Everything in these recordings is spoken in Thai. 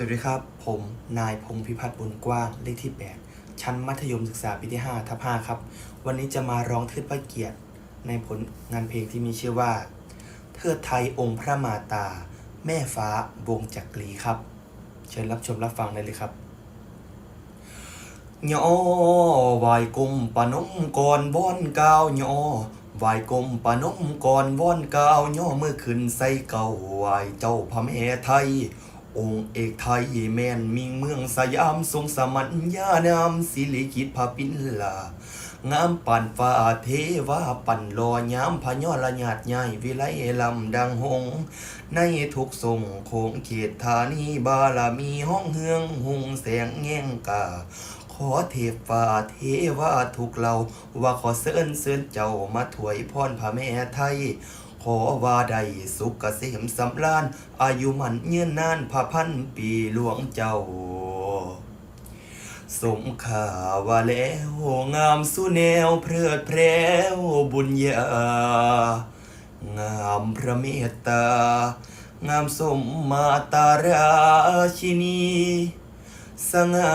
สวัสดีครับ ผมนายพงพิพัฒน์บุญกว้างเลขที่ 8 ชั้นมัธยมศึกษาปีที่ 5 ทับ 5 ครับ วันนี้จะมาร้องเทิดพระเกียรติ ในผลงานเพลงที่มีชื่อว่า เทิดไทยองค์พระมาตา แม่ฟ้าวงจักรีครับ เชิญรับชมรับฟังได้เลยครับย่อไหวกลมปนมก่อนว่อนกาวย่อไหวกลมปนมก่อนว่อนกาวย่อเมื่อขึ้นใส่เก่าไหวเจ้าพระแม่ไทย องค์เอกไทยแม่นมิงเมืองสยามทรงสมัญญานามศิลิกิตพระปินลา งามปันฟ้าเทวาปันลอยามพญอละญาติใหญ่วิไลลำดังหง ในทุกทรงโคงเขตธานีบารมีห้องเฮืองหุงแสงแง่งกาขอเทพฟ้าเทวาทุกเรา ว่าขอเสิญเสิญเจ้ามาถวยพรพระแม่ไทย ขอว่าได้สุขเกษมสำราญ อายุมันเยืนนานพระพันปีหลวงเจ้า สมข่าว่าแล้วงามสุแนวเพลิดเพลวบุญญางามพระเมตตา งามสมมาตาราชินี สง่า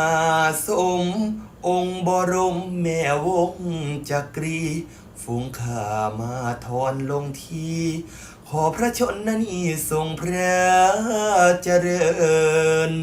สมองค์บรมแม่วงจักรี ฟุ้งข้ามาทอนลงทีขอพระชนนีทรงพระเจริญ